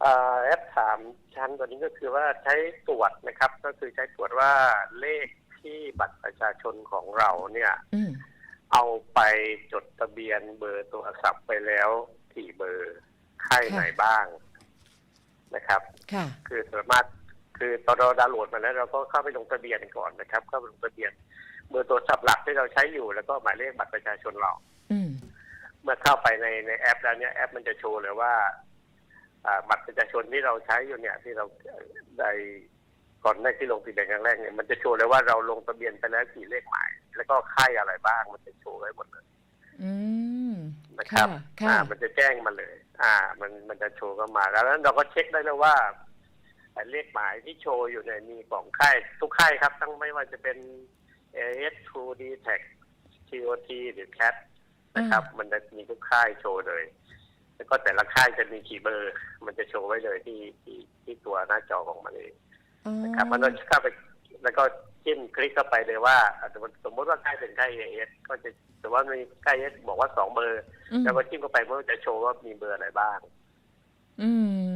เอ่อแอปถามชั้นตัวนี้ก็คือว่าใช้ตรวจนะครับ ก็คือใช้ตรวจว่าเลขที่บัตรประชาชนของเราเนี่ยอืมเอาไปจดทะเบียนเบอร์โทรศัพท์ไปแล้วกี่เบอร์ค่ายไหนบ้างนะครับค่ะคือสามารถคือตอนเราดาวน์โหลดมาแล้วเราก็เข้าไปลงทะเบียนก่อนนะครับ เข้าไปลงทะเบียน เบอร์โทรศัพท์หลักที่เราใช้อยู่แล้วก็หมายเลขบัตรประชาชนเราอืมเมื่อเข้าไปในในแอปแล้วเนี่ยแอปมันจะโชว์เลยว่าอ่า บัตรประชาชนที่เราใช้อยู่เนี่ยที่เราได้ก่อนแรกที่ลงทะเบียนครั้งแรกเนี่ยมันจะโชว์เลยว่าเราลงทะเบียนไปแล้วกี่เลขหมาย แล้วก็ค่ายอะไรบ้างมันจะโชว์ไว้หมดเลยอืมนะครับค่ะอ่าค่ะมันจะแจ้งมาเลย อ่า มันมันจะโชว์เข้ามาแล้วนั้นเราก็เช็คได้เลยว่าไอ้เลขหมายที่โชว์อยู่เนี่ยมีของค่ายทุกค่ายครับ ทั้งไม่ว่าจะเป็น AS True d t a c TOT หรือ CAT นะครับ มันจะมีทุกค่ายโชว์เลย แล้วก็แต่ละค่ายจะมีกี่เบอร์ มันจะโชว์ไว้เลยที่ที่ที่ตัวหน้าจอของมันเองอ๋อนะครับมันก็เข้าไปแล้วก็จิ้มคลิกเข้าไปเลยว่าอะสมมติสมมติว่าค่ายเป็นค่าย AS ก็จะสมมติว่ามีค่าย AS บอกว่าสองเบอร์อืมแล้วก็จิ้มเข้าไปมันก็จะโชว์ว่ามีเบอร์อะไรบ้าง อืม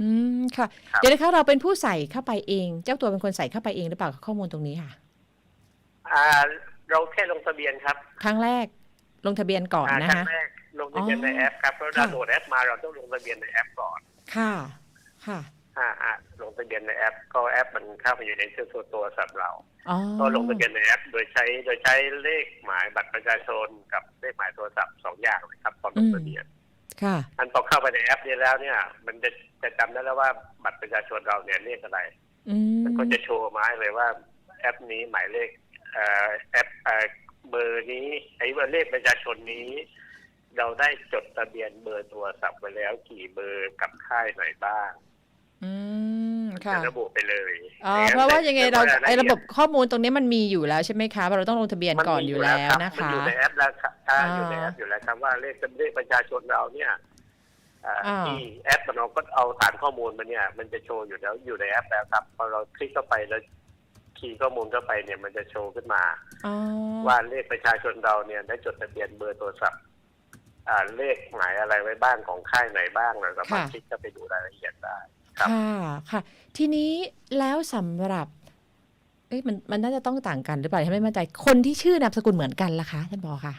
อืมค่ะครับเดี๋ยวนะคะเราเป็นผู้ใส่เข้าไปเอง เจ้าตัวเป็นคนใส่เข้าไปเองหรือเปล่าข้อมูลตรงนี้ค่ะ อ่า เราแค่ลงทะเบียนครับ ครั้งแรก ลงทะเบียนก่อนอ่านะครั้คะงแรก ลงทะเบียนอ๋อในแอปครับเพราะค่ะดาวน์โหลดแอปมาเราต้องลงทะเบียนในแอปก่อน ค่ะ ค่ะอ่าอ่าลงทะเบียนในแอปก็แอปมันเข้ามาอยู่ในชื่อตัวตัวสับเราอ๋อก็ลงทะเบียนในแอป โดยใช้โดยใช้เลขหมายบัตรประชาชนกับเลขหมายโทรศัพท์สองอย่างนะครับตอนลงทะเบียนค่ะอันพอเข้าไปในแอปนี้แล้วเนี่ย มันจะจะจำได้แล้วว่าบัตรประชาชนเราเนี่ยเลขอะไรอืมมันก็จะโชว์มาให้เลยว่า แอปนี้หมายเลขเอ่อแอปเอ่อเบอร์นี้ไอ้เบอร์เลขประชาชนนี้ เราได้จดทะเบียนเบอร์โทรศัพท์ไปแล้วกี่เบอร์กับค่ายไหนบ้าง อืมค่ะจะระบุไปเลยอ๋อในแอปเพราะว่ายังไงเราแต่ไอ้ยดระบบข้อมูลตรงนี้มันมีอยู่แล้วใช่ไหมคะเราต้องลงทะเบียนก่อนอยู่แล้วรับนะมันคะอยู่ในแอปแล้วครับอ่าอ่าอยู่ในแอปอยู่แล้วครับว่าเลขเลขประชาชนเราเนี่ยอ่าอ่าที่แอปมันเราก็เอาฐานข้อมูลมาเนี่ย มันจะโชว์อยู่แล้วอยู่ในแอปแล้วครับพอเราคลิกเข้าไปแล้วคีย์ข้อมูลเข้าไปเนี่ยมันจะโชว์ขึ้นมาอ๋อว่าเลขประชาชนเราเนี่ยได้จดทะเบียนเบอร์โทรศัพท์อ่า เลขหมายอะไรไว้บ้างของค่ายไหนบ้างเราสามารถคลิกเข้าไปดูรายละเอียดได้ครับค่ะค่ะ ทีนี้แล้วสำหรับ เอ้ยมันมันน่าจะต้องต่างกันหรือเปล่าที่ไม่มั่นใจคนที่ชื่อนามสกุลเหมือนกันล่ะคะท่านบอกค่ะ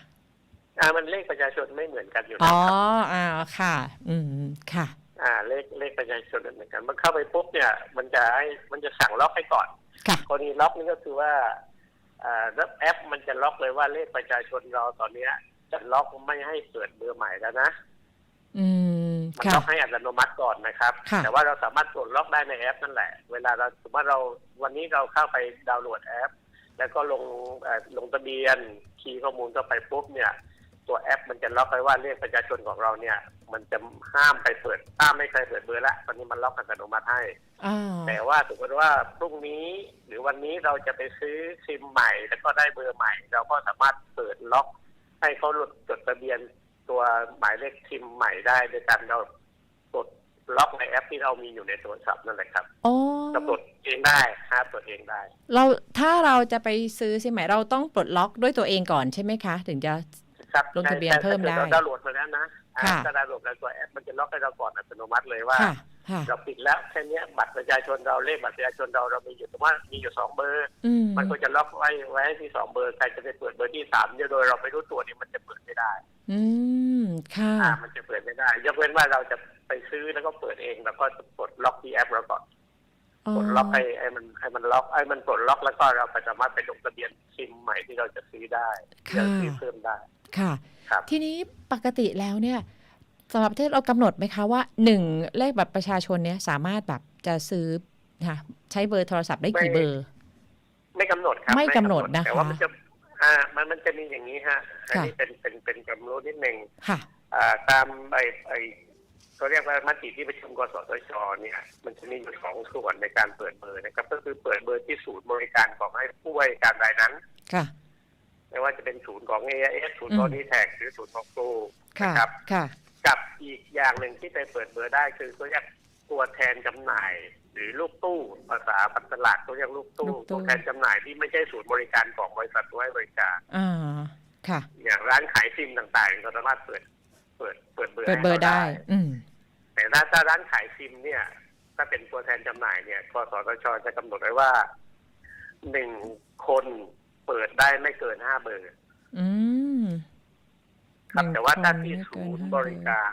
อ่ามันเลขประชาชนไม่เหมือนกันอยู่อ๋แล้วอครับอ่าค่ะ อืมค่ะ อ่า เลขเลขประชาชนเหมือนกันมันเข้าไปปุ๊บเนี่ย มันจะให้มันจะสั่งล็อกให้ก่อนค่ะกรณีล็อกนี่ก็คือว่าอ่าแล้วแอปมันจะล็อกเลยว่าเลขประชาชนเราตอนเนี้ย จะล็อกไม่ให้เกิดเบอร์ใหม่แล้วนะอืมมันค่ะล็อกให้อัตโนมัติก่อนนะครับค่ะแต่ว่าเราสามารถกดล็อกได้ในแอปนั่นแหละ เวลาเราสมมติว่าเราวันนี้เราเข้าไปดาวน์โหลดแอป แล้วก็ลงเอ่อลงทะเบียนคีย์ข้อมูลเข้าไปปุ๊บเนี่ย ตัวแอปมันจะล็อกไว้ว่าเลขประชาชนของเราเนี่ย มันจะห้ามไปเปิดห้ามไม่เคยเปิดเบอร์ละตอนนี้มันล็อกอัตโนมัติให้อ่าแต่ว่าสมมติว่าพรุ่งนี้หรือวันนี้เราจะไปซื้อซิมใหม่ แล้วก็ได้เบอร์ใหม่ เราก็สามารถเปิดล็อก ให้เขาหลุดจดทะเบียนตัวหมายเลขซิมใหม่ได้โดยการเรากดล็อกในแอปที่เรามีอยู่ในโทรศัพท์นั่นแหละครับอ๋อเรากดเองได้ฮะกดเองได้ เราถ้าเราจะไปซื้อใช่ไหมเราต้องปลดล็อกด้วยตัวเองก่อนใช่ไหมคะ ถึงจะครับลงทะเบียนแต่เพิ่มได้ถ้ากิเราดาวน์โหลดมาแล้วนะอ่าค่ะถ้าดาวน์โหลดแล้วตัวแอปมันจะล็อกให้เราก่อนอัตโนมัติเลยว่าค่ะค่ะ เราปิดแล้วแค่เนี้ยบัตรประชาชนเราเลขบัตรประชาชนเราเรามีอยู่สมมติว่ามีอยู่สองเบอร์อืมมันก็จะล็อกไว้ไว้ที่สองเบอร์ใครจะไปเปิดเบอร์ที่สามเนี่ยโดยเราไม่รู้ตัวเนี่ยมันจะเปิดไม่ได้ อืมค่ะอ่ามันจะเปิดไม่ได้ ยกเว้นว่าเราจะไปซื้อแล้วก็เปิดเองแล้วก็กดล็อกที่แอปเราก่อนกดล็อกให้ให้มันให้มันล็อกให้มันกดล็อกแล้วก็เราก็สามารถไปลงทะเบียนซิมใหม่ที่เราจะซื้อได้ที่เราซื้อเพิ่มได้ค่ะครับทีนี้ปกติแล้วเนี่ย สำหรับประเทศเรากำหนดไหมคะว่าหนึ่งเลขบัตรประชาชนเนี่ยสามารถแบบจะซื้อค่ะใช้เบอร์โทรศัพท์ได้กี่ไม่เบอร์ ไม่กำหนดครับ ไม่กำหนดนะคะแต่ว่ามันจะอ่ามันมันจะมีอย่างนี้ฮะอันนี้ค่ะเป็นเป็นเป็นความรู้นิดนึงค่ะอ่าตามไอไอเขาเรียกว่ามติที่ประชุมกสทชเนี่ย มันจะมีอยู่สองส่วนในการเปิดเบอร์นะครับ ก็คือเปิดเบอร์ที่ศูนย์บริการของให้ผู้บริการรายนั้น ค่ะ ไม่ว่าจะเป็นศูนย์ของ AIS ศูนย์ของอืมดีแท็หรือศูนย์ของครูค่ะนะครับค่ะ กับอีกอย่างหนึ่งที่ไปเปิดเบอร์ได้คือเขาเรียกตัวแทนจำหน่าย หรือลูกตู้ภาษาปัตตลาดเขาเรียกลูกตู้ลูกตู้ตัวแทนจำหน่ายที่ไม่ใช่ศูนย์บริการของบริษัทผู้ให้บริการอ่าค่ะ อย่างร้านขายซิมต่างๆก็สามารถเปิด เปิดเปิดเบอร์เปิดเบอร์ได้ให้ขาอืมแต่แต่ถ้าถ้าร้านขายซิมเนี่ย ถ้าเป็นตัวแทนจำหน่ายเนี่ยกสทชจะกำหนดไว้ว่าหนึ่งคนเปิดได้ไม่เกินห้าเบอร์ อืม ครับหนึ่งแต่ว่าถ้าคนที่ไม่ศูเกินย์ห้บริการ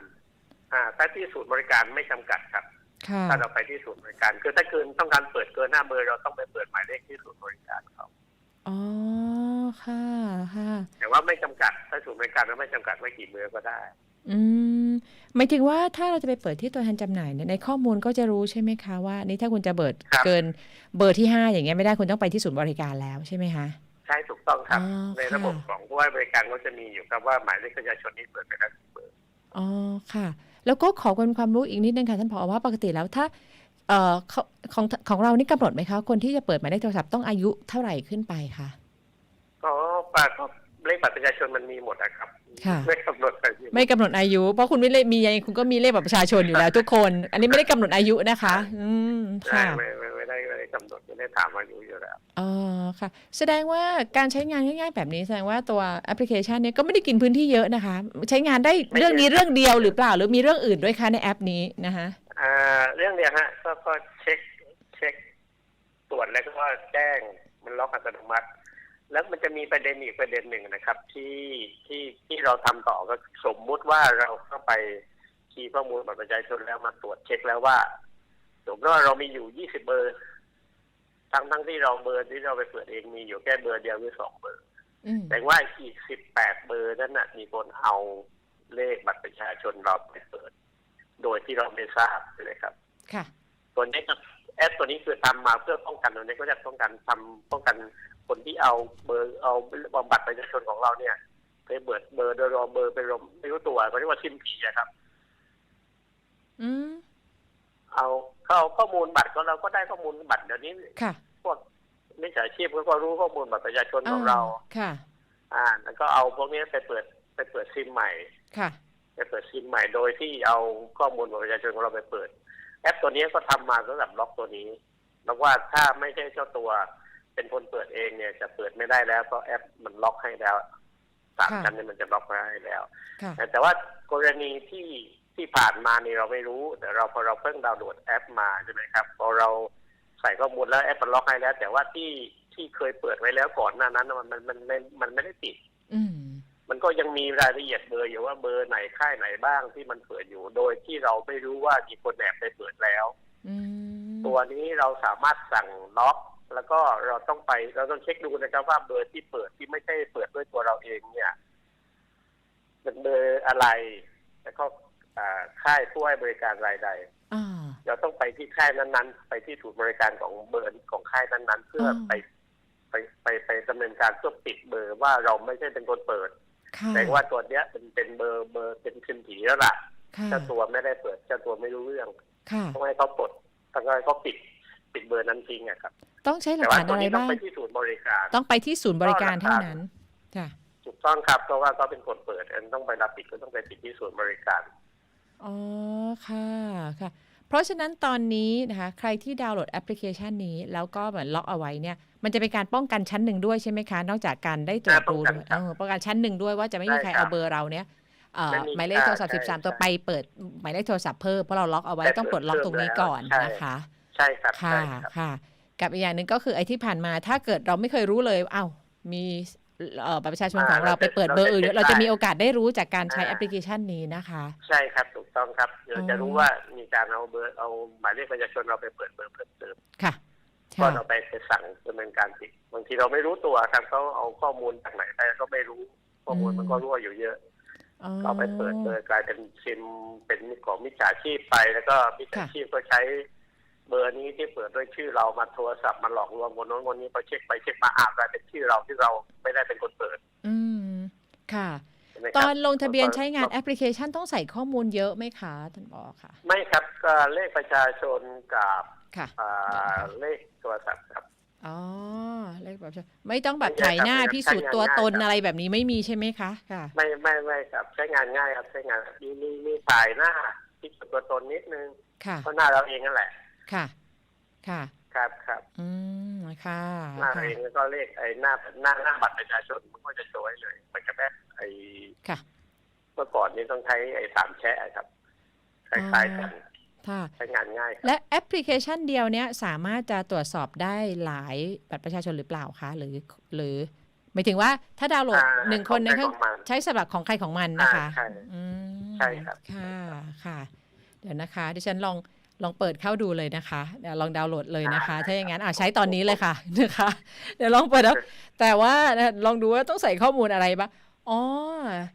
อ่าถ้าที่ศูนย์บริการไม่จำกัดครับค่ะถ้าเราไปที่ศูนย์บริการคือถ้าเกินต้องการเปิดเกินห้าเบอร์เราต้องไปเปิดหมายเลขที่ศูนย์บริการเขาอ๋อค่ะค่ะ แต่ว่าไม่จำกัดถ้าศูนย์บริการเราไม่จำกัดไม่กี่เบอร์ก็ได้ อืมหมายถึงว่าถ้าเราจะไปเปิดที่ตัวแทนจำหน่ายเนี่ยในข้อมูลก็จะรู้ใช่ไหมคะว่านี่ถ้าคุณจะเปิดครับเกินเบอร์ที่ห้าอย่างเงี้ยไม่ได้คุณต้องไปที่ศูนย์บริการแล้วใช่ไหมคะ ใช่ถูกต้องครับ อ๋อในระบบค่ะ ของผู้ให้บริการก็จะมีอยู่ครับว่าหมายเลขประชาชนนี้เปิดไปแล้วกี่เบอร์ อ๋อค่ะ แล้วก็ขอเป็นความรู้อีกนิดนึงค่ะท่านผอว่าปกติแล้วถ้าเอ่อเขาของของเรานี่กำหนดไหมคะ คนที่จะเปิดหมายเลขโทรศัพท์ต้องอายุเท่าไหร่ขึ้นไปคะ ก็ปากก็เลขบัตรประชาชนมันมีหมดนะครับ ค่ะ ไม่กำหนดไปที่ไม่กำหนดอายุ เพราะคุณไม่เลขมียังไงคุณก็มีเลขบัตรประชาชนอยู่แล้วทุกคน อันนี้ไม่ได้กำหนดอายุนะคะ อืมใช่ค่ะ ไม่ไม่ไม่ได้ไม่ได้ กำหนดไม่ได้ถามอายุอยู่แล้วอ๋อค่ะ แสดงว่าการใช้งานง่าย ๆ แบบนี้แสดงว่าตัวแอปพลิเคชันเนี้ก็ไม่ได้กินพื้นที่เยอะนะคะ ใช้งานได้เรื่องนี้เรื่องเดียวหรือเปล่า หรือมีเรื่องอื่นด้วยคะในแอปนี้นะคะอ่าเรื่องเนี้ยฮะก็ก็เช็คเช็คตรวจแล้วก็แจ้งมันล็อกอัตโนมัติ แล้วมันจะมีประเด็นอีกประเด็นหนึ่งนะครับ ที่ที่ที่เราทำต่อก็สมมุติว่าเราเข้าไปคีย์ข้อมูลบัตรประชาชนแล้วมาตรวจเช็คแล้วว่าสมมติว่าเรามีอยู่ 20 เบอร์ ทั้งทั้งที่เราเบอร์ที่เราไปเปิดเองมีอยู่แค่เบอร์เดียวหรือสองเบอร์อืมแต่ว่าอีก18เบอร์นั้นน่ะมีคนเอาเลขบัตรประชาชนเราไปเปิด โดยที่เราไม่ทราบเลยครับ ค่ะ ตัวนี้ก็แอปตัวนี้คือทำมาเพื่อป้องกันตัวนี้ก็จะป้องกันทำป้องกันคนที่เอาเบอร์เอาบัตรประชาชนของเราเนี่ยไปเบิดเบอร์โดยรอเบอร์ไปรวมไม่รู้ตัวเขาเรียกว่าซิมผีอะครับ อืมเอาเขาเอาข้อมูลบัตรก็เราก็ได้ข้อมูลบัตรเดี๋ยวนี้ค่ะพ วกมิจฉาชีพเขาก็รู้ข้อมูลบัตรประชาชนของเราค่ะ อ่า แล้วก็เอาพวกนี้ไปเปิดไปเปิดซิมใหม่ค่ะไปเปิดซิมใหม่โดยที่เอาข้อมูลบัตรประชาชนของเราไปเปิด แอปตัวนี้ก็ทำมาสำหรับล็อกตัวนี้แล้วว่าถ้าไม่ใช่เจ้าตัวเป็นคนเปิดเองเนี่ยจะเปิดไม่ได้แล้วเพราะแอปมันล็อกให้แล้วสามค่ะชั้นเนี่ยมันจะล็อกไว้ให้แล้วค่ะแต่ว่ากรณีที่ที่ผ่านมานี่เราไม่รู้ แต่เราพอเราเพิ่งดาวน์โหลดแอปมาใช่ไหมครับพอเรา ใส่ข้อมูลแล้วแอปมันล็อกให้แล้ว แต่ว่าที่ที่เคยเปิดไว้แล้วก่อนหน้านั้นน่ะมันมันมันมันมันไม่ได้ติดอืมมันก็ยังมีรายละเอียดเบอร์อยู่ว่าเบอร์ไหนค่ายไหนบ้างที่มันเปิดอยู่ โดยที่เราไม่รู้ว่ามีคนแอบไปเปิดแล้วอืมตัวนี้เราสามารถสั่งล็อกแล้วก็เราต้องไปเราต้องเช็คดูนะครับว่าเบอร์ที่เปิดที่ไม่ใช่เปิดด้วยตัวเราเองเนี่ยเป็นเบอร์อะไร แล้วก็อ่าค่ายผู้ให้บริการรายใดอ่า เราต้องไปที่ค่ายนั้นๆ ไปที่ศูนย์บริการของเบอร์ของค่ายนั้นๆ เพื่อออไปไปไปไปดำเนินการเพื่อปิดเบอร์ว่าเราไม่ใช่เป็นคนเปิดค่ะแต่ว่าตัวเนี้ยเป็นเป็นเบอร์เบอร์เป็นซิมผีแล้วล่ะค่ะเจ้าตัวไม่ได้เปิดเจ้าตัวไม่รู้เรื่องค่ะต้องให้เขาปลดต้องให้เขาปิดปิดเบอร์นั้นทิ้งอะครับ ต้องใช้หลัแต่กว่าฐานตัวอะไรนี้ต้องบ้างไปที่ศูนย์บริการ ต้องไปที่ศูนย์บริการก็หลักเท่าฐานนั้นค่ะถูกต้องครับเพราะว่าเขาเป็นคนเปิดอันต้องไปรับปิดก็ต้องไปปิดที่ศูนย์บริการอ๋อค่ะค่ะ เพราะฉะนั้นตอนนี้นะคะใครที่ดาวน์โหลดแอปพลิเคชันนี้ แล้วก็เหมือนล็อกเอาไว้เนี่ยมันจะเป็นการป้องกันชั้นหนึ่งด้วยใช่ไหมคะ นอกจากการได้ตรวจอ่าป้ดูองกันด้วยครับเออป้องกันชั้นหนึ่งด้วยว่าจะไม่มีใครใช่ครับเอาเบอร์เราเนี่ยเอ่อไม่มีหมายเลขโทรศัพท์ใช่13 ตัวใช่ไปเปิดหมายเลขโทรศัพท์เพิ่มเพราะเราล็อกเอาไว้แต่ต้องกดล็อกตรงนี้ก่อนใช่นะคะ ใช่ครับค่ะใช่ครับค่ะ กับอีกอย่างหนึ่งก็คือไอ้ที่ผ่านมาถ้าเกิดเราไม่เคยรู้เลยเอ้ามีเอ่อ บัตรประชาชนของเราไปเปิดเบอร์อื่นเราจะมีโอกาสได้รู้จากการใช้แอปพลิเคชันนี้นะคะ ใช่ครับถูกต้องครับเราจะอ๋อรู้ว่ามีการเอาเบอร์เอาหมายเลขประชาชนเราไปเปิดเบอร์เพิ่มเติมค่ะก็ค่ะเราไปไปสั่งดำเนินการปิดบางทีเราไม่รู้ตัวครับเขาเอาข้อมูลจากไหนไปก็ไม่รู้ข้อมูลมันก็รั่วอยู่เยอะอ๋อก็ไปเปิดเบอร์กลายเป็นซิมเป็นของมิจฉาชีพไปแล้วก็มิจฉาค่ะชีพก็ใช้ เบอร์นี้ที่เปิดด้วยชื่อเรามาโทรศัพท์มาหลอกลวงคนโน้นคนนี้พอเช็คไปเช็คมาอ่านกลายเป็นชื่อเราที่เราไม่ได้เป็นคนเปิด อืมค่ะใช่ไหมตครัอบนลงทะเบียนใช้งานก็แอปพลิเคชันต้องใส่ข้อมูลเยอะไหมคะท่านบอกค่ะ ไม่ครับก็เลขประชาชนกับค่ะอ่าได้ครับเลขโทรศัพท์ครับอ๋อเลขแบบใช่ไม่ต้องแบบไม่ใช่ถ่ายหน้าครับพิสูจน์ตัวตนใช้งานง่ายครับอะไรแบบนี้ไม่มีใช่ไหมคะค่ะ ไม่ไม่ไม่ครับใช้งานง่ายครับใช้งานมีมีมีถ่ายหน้าที่ตัวตนนิดนึงค่ะเพราะหน้าเราเองนั่นแหละ ค่ะ ค่ะ ครับครับ อืมค่ะหน้าค่ะเองแล้วก็เลขไอ้หน้าหน้าหน้าบัตรประชาชนมันก็จะโชว์ให้เลยมันจะแบบไอ้ค่ะ เมื่อก่อนนี้ต้องใช้ไอ้สามแชะครับคล้ายๆกันค่ะใช้งานง่ายครับและแอปพลิเคชันเดียวเนี้ยสามารถจะตรวจสอบได้หลายบัตรประชาชนหรือเปล่าคะหรือ หรือหมายถึงว่าถ้าดาวน์โหลดอ่าหนึ่งคนในของใครเครื่องของมันใช้สำหรับของใครของมันนะคะอ่าใช่อืมใช่ครับค่ะ ค่ะ เดี๋ยวนะคะดิฉันลอง ลองเปิดเข้าดูเลยนะคะเดี๋ยวลองดาวน์โหลดเลยนะคะ ถ้าอย่างนั้นอะใช้ตอนนี้เลยค่ะนะคะ เดี๋ยวลองเปิดแล้วแต่ว่าลองดูว่าต้องใส่ข้อมูลอะไรบ้างอ๋อ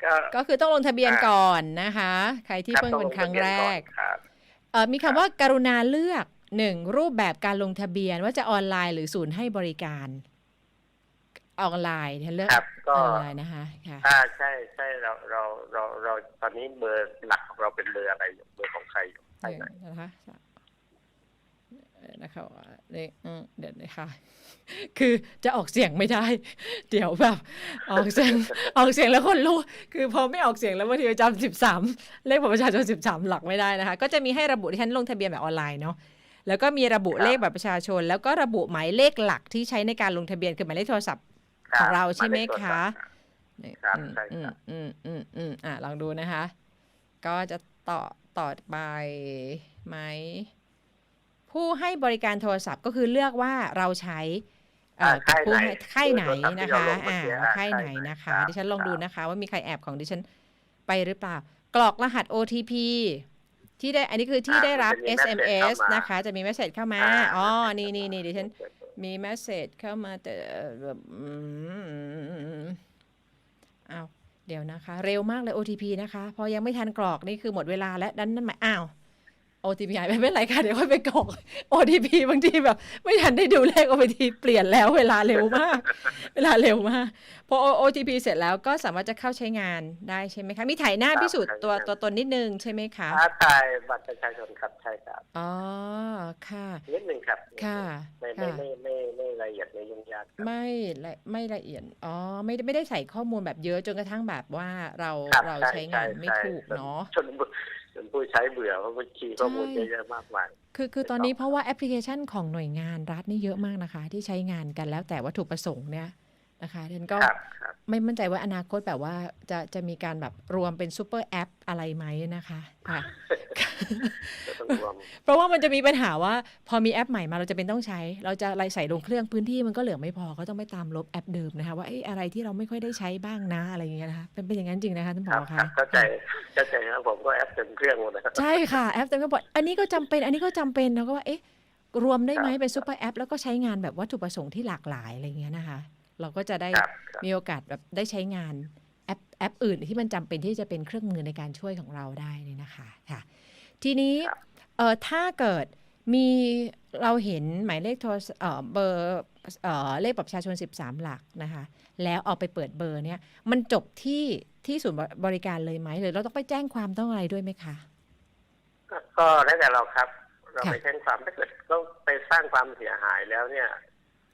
ก็ก็คือต้องลงทะเบียนอ่าก่อนนะคะ ใครที่ครับเพิ่งเป็นครั้งแรกต้องลทะเบียนอนครับเอ่อมีคำว่ากรุณาเลือกหนึ่งรูปแบบการลงทะเบียนว่าจะออนไลน์หรือศูนย์ให้บริการ ออนไลน์เธอเลือกครับอก็อนไลน์นะคะค่ะอ่าใช่ใช่เราเราเราเราตอนนี้เบอร์หลักของเราเป็นเบอร์อะไรอยู่เบอร์ของใครอยู่ใช่ไหมเดี๋ยวนะคะเอ่อนะคะว่าเลขอืมเดี๋ยวนะคะคือจะออกเสียงไม่ได้ เดี๋ยวแบบ ออกเสียงออกเสียงแล้วคนรู้ คือพอไม่ออกเสียงแล้วบางทีจำสิบสามเลขบัตรประชาชนสิบสามหลักไม่ได้นะคะ ก็จะมีให้ระบุที่ฉันลงทะเบียนแบบออนไลน์เนาะแล้วก็มีระบุเลขบัตรประชาชน แล้วก็ระบุหมายเลขหลักที่ใช้ในการลงทะเบียนคือหมายเลขโทรศัพท์ของเราใช่ไหมคะนี่ครับอืมใช่ครับอืมอืมอืมอืมอะลองดูนะคะ ก็จะ ต่อต่อไปไหมผู้ให้บริการโทรศัพท์ก็คือเลือกว่าเราใช้เอ่ออ่ากับผู้ค่ายไหนให้ค่ายไหนโทรศัพท์ที่นะคะเราลงอ่าเมื่อกี้ว่าอ่าค่ายไหนค่ายไหนนะคะครับดิฉันลองดูครับนะคะ ว่ามีใครแอบของดิฉันไปหรือเปล่า กรอกรหัส OTP ที่ได้อันนี้คือที่อ่าได้รับมันจะมี SMS message เข้ามานะคะ จะมีเมสเซจเข้ามาอ่าอ๋อ นี่นี่นี่ดิฉันมีเมสเซจเข้ามาแต่แบบอืมอ้าว เดี๋ยวนะคะ เร็วมากเลย OTP นะคะ พอยังไม่ทันกรอกนี่คือหมดเวลาและดันนั่นหมายอ้าว OTP หายไปไม่เป็นไรค่ะ เดี๋ยวค่อยไปกรอก OTP บางทีแบบ ไม่ทันได้ดูเลข OTP เปลี่ยนแล้วเวลาเร็วมาก เวลาเร็วมากพอ OTP เสร็จแล้วก็สามารถจะเข้าใช้งานได้ใช่ไหมคะ มีถ่ายหน้าครับพิสูจน์ตัวใช่ครับตัวตนนิดนึงใช่ไหมคะถ้าถ่ายบัตรประชาชนครับใช่ครับอ๋อค่ะนิดหนึ่งครับค่ะไม่ไม่ค่ะไม่ไม่ไม่ละเอียดไม่ยุ่งยากครับไม่ละไม่ละเอียดอ๋อไม่ได้ไม่ได้ใส่ข้อมูลแบบเยอะจนกระทั่งแบบว่าเราครับเราใช้งานไม่ใช่ถูกใช่เนาะจน จนผู้ใช้เบื่อเพราะมันคีย์ข้อมูลใช่เยอะๆมากมายคือคือไม่ตอนนี้ต้องเพราะว่าแอปพลิเคชันของหน่วยงานรัฐนี่เยอะมากนะคะ ที่ใช้งานกันแล้วแต่วัตถุประสงค์เนี่ยนะคะฉันก็ครับครับไม่มั่นใจว่าอนาคตแบบว่าจะจะมีการแบบรวมเป็นซูเปอร์แอปอะไรไหมนะคะค่ะจะต้องรวมเพราะว่ามันจะมีปัญหาว่า พอมีแอปใหม่มาเราจะเป็นต้องใช้ เราจะอะไรใส่ลงเครื่องพื้นที่มันก็เหลือไม่พอก็ต้องไปตามลบแอปเดิมนะคะว่าเอ้ยอะไรที่เราไม่ค่อยได้ใช้บ้างนะอะไรอย่างเงี้ยนะคะเป็นเป็นอย่างนั้นจริงนะคะท่านผครัอบครัคะบเข้าใจ เข้าใจครับผมก็แอปเต็มเครื่องหมดนะครับใช่ค่ะแอปเต็มก็บอกอันนี้ก็จำเป็น อันนี้ก็จำเป็นเราก็ว่าเอ๊ะรวมได้ไหมครับเป็นซูเปอร์แอป แล้วก็ใช้งานแบบวัตถุประสงค์ที่หลากหลายอะไรอย่างเงี้ยนะคะ เราก็จะได้ครับครับมีโอกาสแบบได้ใช้งานแอปแอปอื่นที่มันจำเป็นที่จะเป็นเครื่องมือในการช่วยของเราได้นี่นะคะค่ะ ทีนี้ครับเออถ้าเกิด มีเราเห็นหมายเลขโทรศเออเบอร์เออเลขบัตรประชาชน 13 หลักนะคะ แล้วเอาไปเปิดเบอร์เนี่ย มันจบที่ที่ศูนย์บริการเลยไหมหรือเราต้องไปแจ้งความต้องอะไรด้วยไหมคะก็ก็แล้วแต่เราครับ เราค่ะไปแจ้งความถ้าเกิดเราไปสร้างความเสียหายแล้วเนี่ย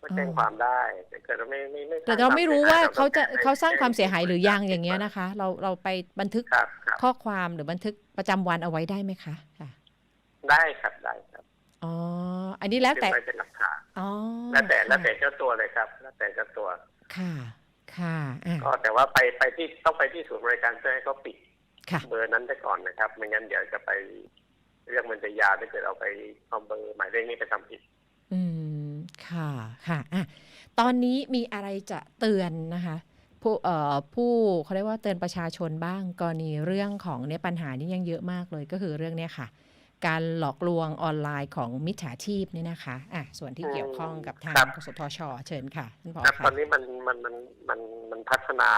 ก็แจ้งอ๋อความได้แต่เกิดเราไม่ไม่ไม่แต่เราไม่รู้ว่าเขาจะแจ้เขาสร้างความเสียหายหรือยังอย่างเงี้ยนะคะ เราเราไปบันทึกครับครับข้อความหรือบันทึกประจำวันเอาไว้ได้ไหมคะค่ะได้ครับได้ครับ อ๋อ อันนี้แล้วแต่เก็บไว้เป็นหลักฐานอ๋อแล้วแต่แล้วแต่ค่ะเจ้าตัวเลยครับ แล้วแต่เจ้าตัว ค่ะค่ะอะก็แต่ว่าไปไปที่ต้องไปที่ศูนย์บริการเพื่อให้เขาปิดค่ะเบอร์นั้นไปก่อนนะครับ ไม่งั้นเดี๋ยวจะไปเรื่องมันจะยาวถ้าเกิดเอาไปเอาเบอร์หมายเลขนี้ไปทำผิด อืม ค่ะ ค่ะอะตอนนี้มีอะไรจะเตือนนะคะ ผู้เอ่อผู้เขาเรียกว่าเตือนประชาชนบ้างกรณีเรื่องของเนี่ยปัญหานี้ยังเยอะมากเลยก็คือเรื่องเนี้ยค่ะ การหลอกลวงออนไลน์ของมิจฉาชีพเนี่ยนะคะอะส่วนที่เกี่ยวข้องกับทางครับกสทช เชิญค่ะท่านผอครับตอค่ะนนี้มันมันมันมันมันพัฒนา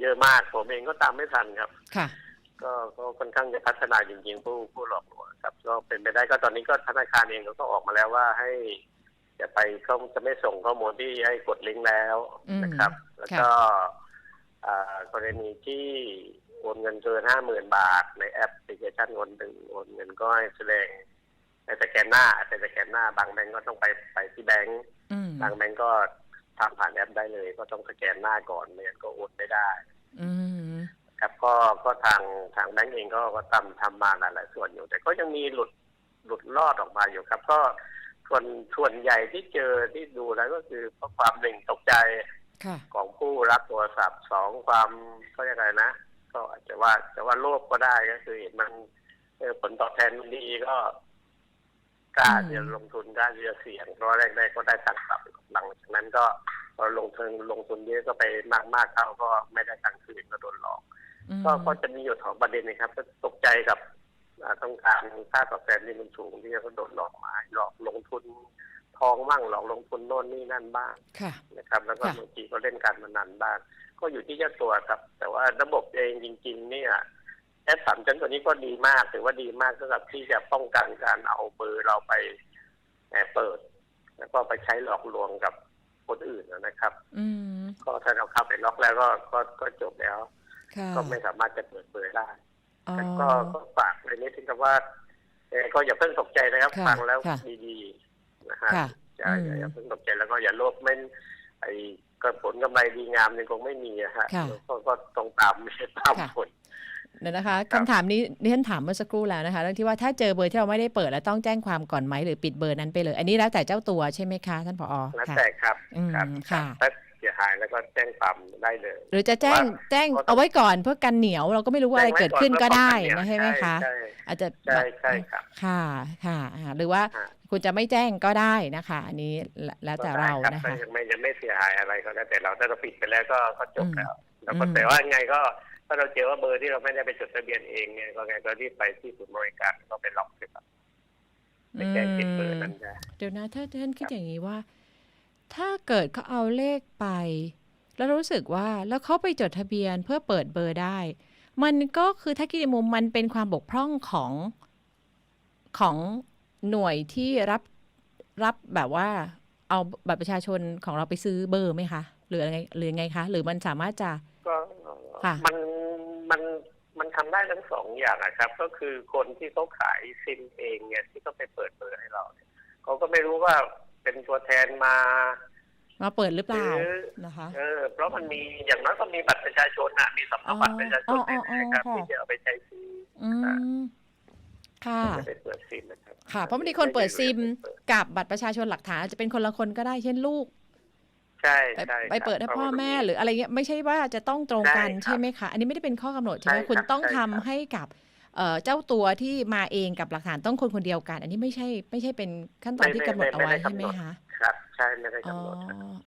เยอะมากผมเองก็ตามไม่ทันครับค่ะก็ก็ค่อนข้างจะพัฒนาจริงๆผู้ผู้หลอกลวงครับก็เป็นไปได้ก็ตอนนี้ก็ธนาคารเองเขาก็ออกมาแล้วว่าให้ จะไปเขาจะไม่ส่งข้อมูลที่ให้กดลิงก์แล้วอืมนะครับ แล้วก็อ่ากรณีที่ โอนเงินเกินห้าหมื่นบาท ในแอปพลิเคชันโอนหนึ่งโอนเงินก็ให้แสดงให้สแกนหน้าแต่สแกนหน้า บางแบงก์ก็ต้องไปไปที่แบงก์อืมบางแบงก์ก็ทำผ่านแอปได้เลย ก็ต้องสแกนหน้าก่อนไม่งั้นก็โอนไม่ได้อืมครับก็ก็ทางทางแบงก์เองก็ก็ทำทำมาหลายๆส่วนอยู่ แต่ก็ยังมีหลุดหลุดรอดออกมาอยู่ครับ ก็ส่วนส่วนใหญ่ที่เจอที่ดูแล้วก็คือเพราะความหนึ่งตกใจค่ะของผู้รับโทรศัพท์สองความเขาเรียกอะไรนะ ก็อาจจะว่าจะว่าโลภก็ได้ก็คือเห็นมันเออผลตอบแทนดีก็กล้าอืมที่จะลงทุนกล้าที่จะเสี่ยงเพราะแรกๆก็ได้ตังค์กลับหลังจากนั้นก็พอลงทุนลงทุนเยอะก็ไปมากๆเขาก็ไม่ได้ตังค์คืนก็โดนหลอกอืมก็ก็จะมีอยู่สองประเด็นนะครับ ก็ตกใจกับอ่าต้องการค่าตอบแทนที่มันสูงที่เขาโดนหลอกมาหลอกลงทุนทองบ้างหลอกลงทุนโน่นนี่นั่นบ้างค่ะนะครับ แล้วก็ค่ะบางทีก็เล่นการพนันบ้าง ก็อยู่ที่เจ้าตัวครับ แต่ว่าระบบเองจริง ๆ เนี่ยแอปสามชั้นตัวนี้ก็ดีมากถือว่าดีมากสำหรับที่จะป้องกันการเอาเบอร์เราไปแอบเปิด แล้วก็ไปใช้หลอกลวงกับคนอื่นนะครับอืมก็ถ้าเราเข้าไปล็อกแล้วก็ก็ก็จบแล้วค่ะก็ไม่สามารถจะเปิดเผยได้อ๋อแต่ก็ก็ฝากเลยนิดนึงครับว่าเออก็อย่าเพิ่งตกใจนะครับค่ะฟังแล้วค่ะดีๆนะฮะค่ะอย่าอย่าอืมอย่าเพิ่งตกใจแล้วก็อย่าโลภไม่ไอ้ ก็ผลกำไรดีงามเนี่ยคงไม่มีอะฮะค่ะก็ก็ตรงตามไม่ใช่ตามค่ะผลเดี๋ยวนะคะครับคำถามนี้ดิฉันถามเมื่อสักครู่แล้วนะคะเรื่องที่ว่าถ้าเจอเบอร์ที่เราไม่ได้เปิดแล้วต้องแจ้งความก่อนไหมหรือปิดเบอร์นั้นไปเลย อันนี้แล้วแต่เจ้าตัวใช่ไหมคะท่านผอแล้วค่ะแต่ครับอืมครับค่ะถ้าเสียหายแล้วก็แจ้งความได้เลย หรือจะแจ้งว่าแจ้งก็ต้องเอาไว้ก่อนเพื่อกันเหนียวเราก็ไม่รู้ว่าอะไรเกิดขึ้นก็ได้นะใช่ไหมคะใช่อาจจะใช่ใช่ครับค่ะค่ะอ่าหรือว่าฮะ คุณจะไม่แจ้งก็ได้นะคะ อันนี้แล้วแล้วแต่เราก็ได้นะถ้าคะยังไม่ยังไม่เสียหายอะไรก็แล้วแต่เราถ้าเราปิดไปแล้วก็ก็จบแล้วแล้วก็อืมแต่ว่าไงก็ถ้าเราเจอว่าเบอร์ที่เราไม่ได้ไปจดทะเบียนเองเนี่ยก็ไงก็รีบไปที่ศูนย์บริการก็ไปล็อกเลยครับไปแจ้งติดเบอร์นั้นได้เดี๋ยวนะถ้าท่านคิดอย่างนี้ว่า ถ้าเกิดเขาเอาเลขไป แล้วรู้สึกว่าแล้วเขาไปจดทะเบียนเพื่อเปิดเบอร์ได้ มันก็คือถ้าคิดในมุมมันเป็นความบกพร่องของของ หน่วยที่รับรับแบบว่าเอาบัตรประชาชนของเราไปซื้อเบอร์ไหมคะหรืออะไรหรือไงคะ หรือมันสามารถจะก็ค่ะมันมันมันทำได้ทั้งสองอย่างนะครับ ก็คือคนที่เขาขายซิมเองเนี่ยที่เขาไปเปิดเบอร์ให้เราเนี่ยเขาก็ไม่รู้ว่าเป็นตัวแทนมา มาเปิดหรือเปล่าหรือนะคะเออเพราะมันมีอย่างน้อยก็มีบัตรประชาชนนะมีสำเนาบัตรประชาชนอ๋ออ๋ออ๋อนะครับค่ะที่จะเอาไปใช้ซื้ออืม ค่ะจะไปเปิดซิมนะครับค่ะ เพราะบางทีคนเปิดซิมกับบัตรประชาชนหลักฐานอาจจะเป็นคนละคนก็ได้เช่นลูก ใช่ไปใช่ไปเปิดให้พ่อแม่หรืออะไรเงี้ยไม่ใช่ว่าจะต้องตรงกันใช่ครับใช่ไหมคะ อันนี้ไม่ได้เป็นข้อกำหนดใช่ไหมใช่ครับคุณต้องใช่ทำครับให้กับเอ่อเจ้าตัวที่มาเองกับหลักฐานต้องคนคนเดียวกัน อันนี้ไม่ใช่ ไม่ใช่เป็นขั้นตอนที่กำหนดเอาไว้ใช่ไหมคะครับ ใช่ไม่ได้อ๋อกำหนดครับ